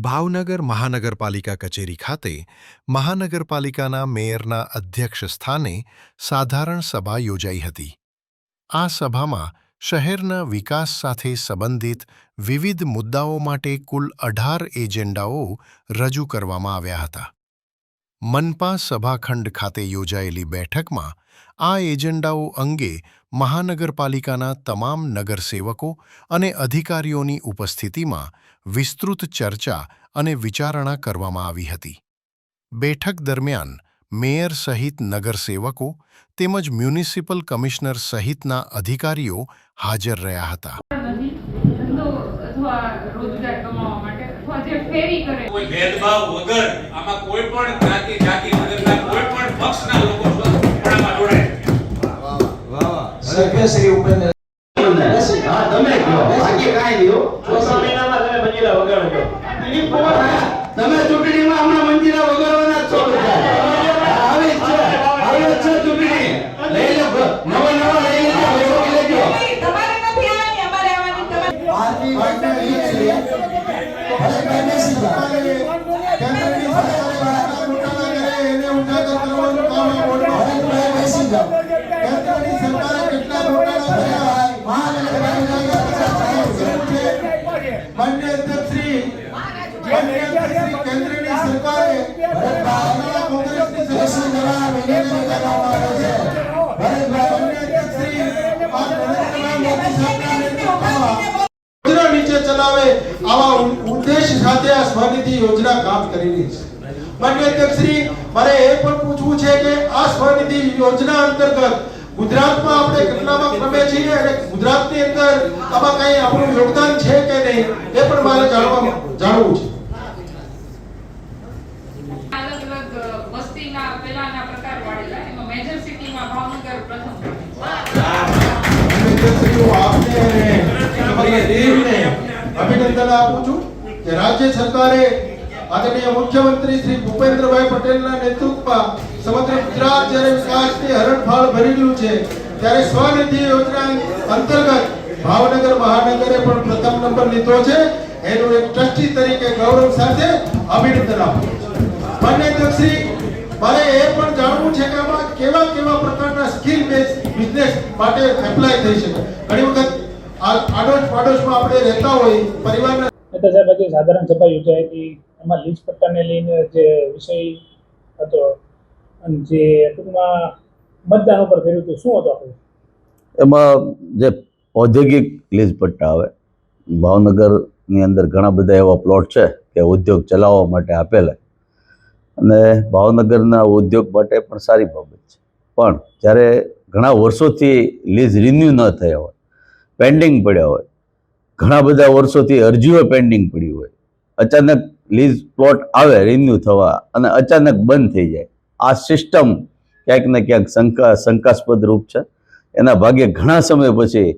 ભાવનગર મહાનગરપાલિકા કચેરી ખાતે મહાનગરપાલિકાના મેયરના અધ્યક્ષ સ્થાને સાધારણ સભા યોજાઈ હતી. આ સભામાં શહેરના વિકાસ સાથે સંબંધિત વિવિધ મુદ્દાઓ માટે કુલ અઢાર એજન્ડાઓ રજૂ કરવામાં આવ્યા હતા. મનપા સભાખંડ ખાતે યોજાયેલી બેઠકમાં આ એજન્ડાઓ અંગે મહાનગરપાલિકાના તમામ નગરસેવકો અને અધિકારીઓની ઉપસ્થિતિમાં વિસ્તૃત ચર્ચા અને વિચારણા કરવામાં આવી હતી. બેઠક દરમિયાન મેયર સહિત નગરસેવકો તેમજ મ્યુનિસિપલ કમિશનર સહિતના અધિકારીઓ હાજર રહ્યા હતા. ભેદભાવ વગર આમાં કોઈ પણ જ્ઞાતિ જાતિ કોઈ પણ પક્ષના લોકો سركاسري وبن ઉદ્દેશ સાથે આ સ્વનિધિ યોજના કામ કરી રહી છે. માન્ય અધ્યક્ષશ્રી મારે એ પણ પૂછવું છે કે આ સ્વનિધિ યોજના અંતર્ગત ગુજરાતમાં આપણે કેટલામાં ક્રમે છીએ અને ગુજરાતની અંદર આમાં કઈ આપણું યોગદાન છે કે નહીં એ પણ મારે જાણવા જાણવું છે. અલગ અલગ વસ્તીના પેલાના પ્રકાર પાડેલા એમાં મેજર સિટીમાં ભાવનગર પ્રથમ આપને અને તમારી ટીમને અભિનંદન આપું છું. કે રાજ્ય સરકારે આદરણીય મુખ્યમંત્રી શ્રી ભૂપેન્દ્રભાઈ પટેલના નેતૃત્વમાં સમગ્ર ગુજરાત જ્યારે વિકાસની હરણફાળ ભરેલું છે, ત્યારે સ્વનિધિ યોજના અંતર્ગત ભાવનગર મહાનગરે પણ પ્રથમ નંબર લીધો છે. એનું એક ટ્રસ્ટી તરીકે ગૌરવ સાથે અભિનંદન આપું બંને માન્ય મારે એ પણ જાણવું છે કે આમાં કેવા કેવા પ્રકારના સ્કિલ બેઝ બિઝનેસ માટે એપ્લાય થઈ શકે. ઘણી વખત આડોશ પાડોશમાં આપણે રહેતા હોય, પરિવારના નેતા સાહેબ આજે સાધારણ સભા યોજાઈ હતી. એમાં લીજ પટ્ટાને લઈને જે વિષય હતો અને જે ટૂંકમાં મતદાન ઉપર કર્યું હતું, શું હતું આપણું? એમાં જે ઔદ્યોગિક લીજ પટ્ટા આવે, ભાવનગરની અંદર ઘણા બધા એવા પ્લોટ છે કે ઉદ્યોગ ચલાવવા માટે આપેલા. અને ભાવનગરના ઉદ્યોગ માટે પણ સારી બાબત છે. પણ જ્યારે ઘણા વર્ષોથી લીઝ રિન્યૂ ન થયા હોય પેન્ડિંગ પડ્યા હોય ઘણા બધા વર્ષોથી અરજીઓ પેન્ડિંગ પડી હોય. અચાનક લીઝ પ્લોટ આવે રિન્યૂ થવા, અને અચાનક બંધ થઈ જાય. આ સિસ્ટમ ક્યાંક ને ક્યાંક શંકા, શંકાસ્પદ રૂપ છે. એના ભાગે ઘણા સમય પછી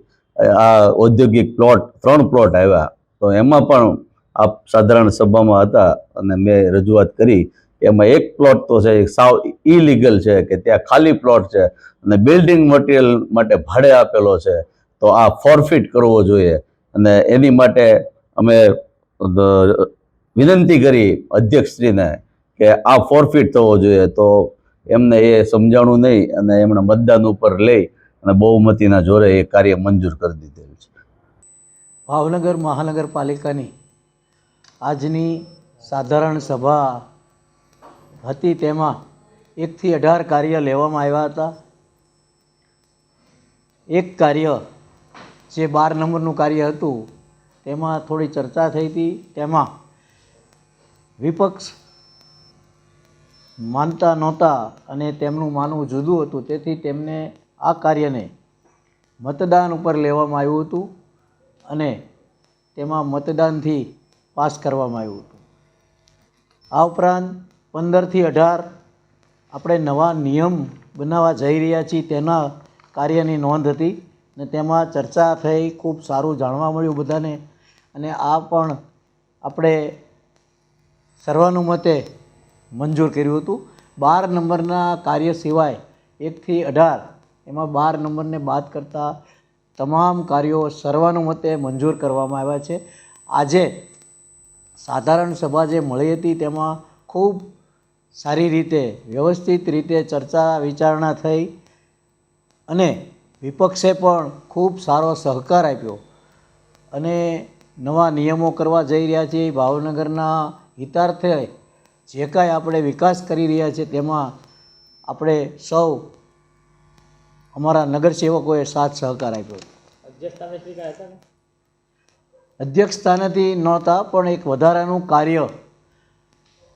આ ઔદ્યોગિક પ્લોટ ત્રણ પ્લોટ આવ્યા. તો એમાં પણ આપ સાધારણ સભામાં હતા અને મેં રજૂઆત કરી. એમાં એક પ્લોટ તો છે સાવ ઇલીગલ છે કે ત્યાં ખાલી પ્લોટ છે અને બિલ્ડિંગ મટીરિયલ માટે ભાડે આપેલો છે. તો આ ફોરફિટ કરવો જોઈએ. અને એની માટે અમે વિનંતી કરી અધ્યક્ષશ્રીને કે આ ફોરફિટ થવો જોઈએ. તો એમને એ સમજાણું નહીં અને એમણે મતદાન ઉપર લઈ અને બહુમતીના જોરે એ કાર્ય મંજૂર કરી દીધેલું છે. ભાવનગર મહાનગરપાલિકાની આજની સાધારણ સભા હતી તેમાં એકથી અઢાર કાર્ય લેવામાં આવ્યા હતા. એક કાર્ય જે બાર નંબરનું કાર્ય હતું, તેમાં થોડી ચર્ચા થઈ હતી. તેમાં વિપક્ષ માનતા નહોતા અને તેમનું માનવું જુદું હતું. તેથી તેમને આ કાર્યને મતદાન ઉપર લેવામાં આવ્યું હતું અને તેમાં મતદાનથી પાસ કરવામાં આવ્યું હતું. આ ઉપરાંત પંદરથી અઢાર આપણે નવા નિયમ બનાવવા જઈ રહ્યા છીએ. તેના કાર્યની નોંધ હતી. ને તેમાં ચર્ચા થઈ, ખૂબ સારું જાણવા મળ્યું બધાને. અને આ પણ આપણે સર્વાનુમતે મંજૂર કર્યું હતું. બાર નંબરના કાર્ય સિવાય એકથી અઢાર એમાં બાર નંબરને બાદ કરતાં તમામ કાર્યો સર્વાનુમતે મંજૂર કરવામાં આવ્યા છે. આજે સાધારણ સભા જે મળી હતી તેમાં ખૂબ સારી રીતે, વ્યવસ્થિત રીતે ચર્ચા વિચારણા થઈ અને વિપક્ષે પણ ખૂબ સારો સહકાર આપ્યો અને નવા નિયમો કરવા જઈ રહ્યા છીએ ભાવનગરના હિતાર્થે જે કાંઈ આપણે વિકાસ કરી રહ્યા છીએ તેમાં આપણે સૌ અમારા નગરસેવકોએ સાથ સહકાર આપ્યો. અધ્યક્ષ સ્થાનેથી નહોતા પણ એક વધારાનું કાર્ય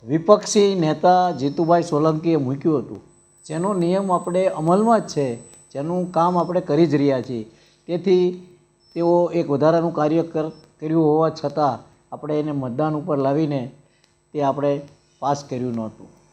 વિપક્ષી નેતા જીતુભાઈ સોલંકીએ મૂક્યું હતું. જેનો નિયમ આપણે અમલમાં જ છે. જેનું કામ આપણે કરી જ રહ્યા છીએ. તેથી તેઓ એક વધારાનું કાર્ય કર, કર્યું હોવા છતાં આપણે એને મતદાન ઉપર લાવીને તે આપણે પાસ કર્યું નહોતું.